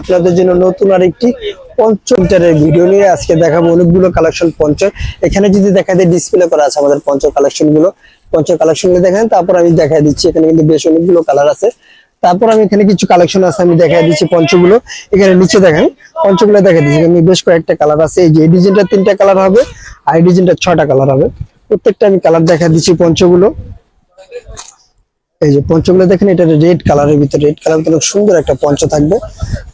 আপনাদের জন্য নতুন আর একটি ভিডিও নিয়ে আজকে অনেকগুলো কালেকশন পঞ্চ এখানে যদি দেখা যায় ডিসপ্লে করা আছে আমাদের কালেকশনগুলো। পঞ্চ কালেকশন দেখেন, তারপর আমি দিচ্ছি, এখানে কিন্তু বেশ অনেকগুলো কালার আছে। তারপর আমি এখানে কিছু কালেকশন আছে, আমি দেখাই দিচ্ছি পঞ্চগুলো। এখানে নিচে দেখেন, পঞ্চগুলো দেখা দিচ্ছি। বেশ কয়েকটা কালার আছে। এই যে ডিজাইনটা তিনটা কালার হবে, আর এই ডিজাইনটা ছটা কালার হবে। প্রত্যেকটা আমি কালার দেখা দিচ্ছি পঞ্চগুলো। এই যে পঞ্চগুলো দেখেন, এটা রেড কালারের ভিতরে রেড কালার অনেক সুন্দর একটা পঞ্চ থাকবে।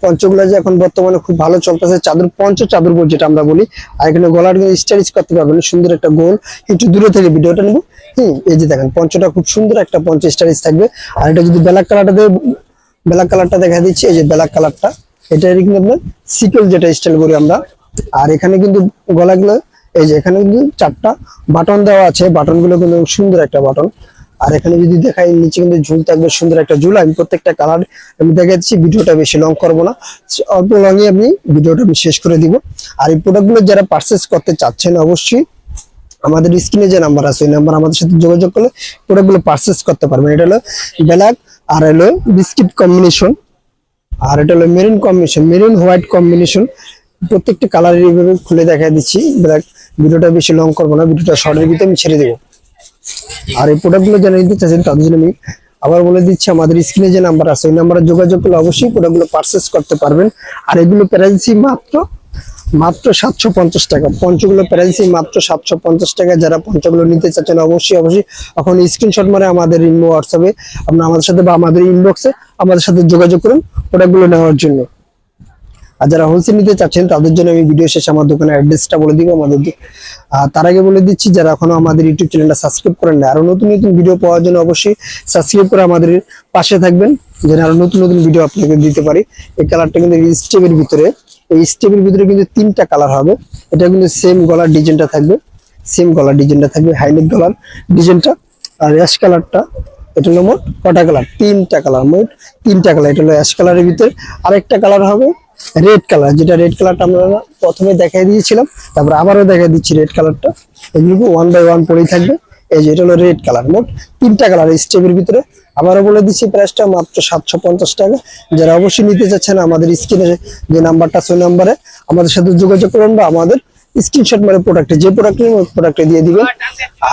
পঞ্চগুলো যে এখন বর্তমানে খুব ভালো চলতেছে, চাদর, পঞ্চ চাদর গোল যেটা আমরা বলি। আর এখানে গলার স্টাইলিশ করতে পারবেন, সুন্দর একটা গোল। একটু দূরে থেকে ভিডিওটা নেব। হুম, এই যে দেখেন, পঞ্চটা খুব সুন্দর একটা পঞ্চ স্টাইলিশ থাকবে। আর এটা যদি ব্ল্যাক কালারটা দেয় ব্ল্যাক কালারটা দেখা দিচ্ছি, এই যে ব্ল্যাক কালারটা এটা কিন্তু আপনার সিকেল যেটা স্টাইল করি আমরা। আর এখানে কিন্তু গলাগুলো, এই যে এখানে কিন্তু চারটা বাটন দেওয়া আছে বাটনগুলো কিন্তু সুন্দর একটা বাটন আর এখানে যদি দেখাই, নিচে কিন্তু ঝুল থাকবে, সুন্দর একটা ঝুল। আমি প্রত্যেকটা কালার আমি দেখাচ্ছি, ভিডিওটা বেশি লং করব না। অল্প লংয়ে আমি ভিডিওটা আমি শেষ করে দিব। আর এই প্রোডাক্টগুলো যারা পারচেস করতে চাচ্ছেন অবশ্যই আমাদের স্ক্রিনে যে নাম্বার আছে, ওই নাম্বার আমাদের সাথে যোগাযোগ করলে প্রোডাক্টগুলো পারচেস করতে পারবেন। এটা হলো ব্ল্যাক আর হলো বিস্কিট কম্বিনেশন আর এটা হলো maroon combination maroon white combination প্রত্যেকটা কালার এইভাবে খুলে দেখা দিচ্ছি। ব্ল্যাক ভিডিওটা বেশি লং করব না, ভিডিওটা শর্টের ভিতরে আমি ছেড়ে দেবো। আর এই প্রোডাক্টগুলো যারা নিতে চাচ্ছেন, তাদের জন্য আমি আবার বলে দিচ্ছি, আমাদের স্ক্রিনে যে নাম্বার আছে, ওই নাম্বারে যোগাযোগ করলে অবশ্যই প্রোডাক্টগুলো পারচেস করতে পারবেন। আর এগুলো প্রাইসি মাত্র মাত্র সাতশো পঞ্চাশ টাকা। পঞ্চগুলো প্রাইসি মাত্র সাতশো পঞ্চাশ টাকা। যারা পঞ্চগুলো নিতে চাচ্ছেন, অবশ্যই অবশ্যই এখন স্ক্রিনশট মারে আমাদের হোয়াটসঅ্যাপে আপনার আমাদের সাথে বা আমাদের ইনবক্সে আমাদের সাথে যোগাযোগ করুন প্রোডাক্টগুলো নেওয়ার জন্য। আর যারা হোলসেল নিতে চাচ্ছেন, তাদের জন্য আমি ভিডিও শেষে আমার দোকানের অ্যাড্রেসটা বলে দিব আমাদের তার আগে বলে দিচ্ছি, যারা এখনও আমাদের ইউটিউব চ্যানেলটা সাবস্ক্রাইব করেন না আরও নতুন নতুন ভিডিও পাওয়ার জন্য অবশ্যই সাবস্ক্রাইব করে আমাদের পাশে থাকবেন, যেন আরও নতুন নতুন ভিডিও আপনাকে দিতে পারি। এই কালারটা কিন্তু স্টেপের ভিতরে, এই স্টেপের ভিতরে কিন্তু তিনটা কালার হবে। এটা কিন্তু সেম গলার ডিজাইনটা থাকবে সেম গলার ডিজাইনটা থাকবে হাইনেক গলার ডিজাইনটা আর অ্যাশ কালারটা এটা হলো মোট কটা কালার তিনটা কালার মোট তিনটা কালার এটা হলো অ্যাশ কালারের ভিতরে। আরেকটা কালার হবে রেড কালার যেটা রেড কালারটা আমরা প্রথমে দেখাই দিয়েছিলাম, তারপর আবারও দেখা দিচ্ছি রেড কালারটা এগুলো ওয়ান বাই ওয়ান পরেই থাকবে। এই যে, এটা হলো রেড কালার মোট তিনটা কালার স্টেপের ভিতরে। আবারও বলে দিচ্ছি প্রাইসটা মাত্র সাতশো পঞ্চাশ টাকা। যারা অবশ্যই নিতে চাচ্ছেন আমাদের স্ক্রিনে যে নাম্বারটা সেই নাম্বারে আমাদের সাথে যোগাযোগ করুন বা আমাদের স্ক্রিনশট মানে প্রোডাক্টে যে প্রোডাক্টে প্রোডাক্টে দিয়ে দিবেন।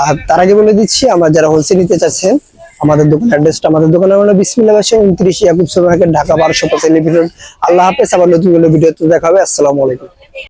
আর তার আগে বলে দিচ্ছি, আমরা যারা হোলসেল নিতে চাচ্ছেন আমাদের দোকান অ্যাড্রেসটা আমাদের দোকানের হলো বিসমিল্লা বাসা উনত্রিশ ইয়াকুব সুপার ঢাকা বারোশো পাঁচ আল্লাহ হাফেজ, আবার নতুন ভিডিওতে দেখা হবে। আসসালামু আলাইকুম।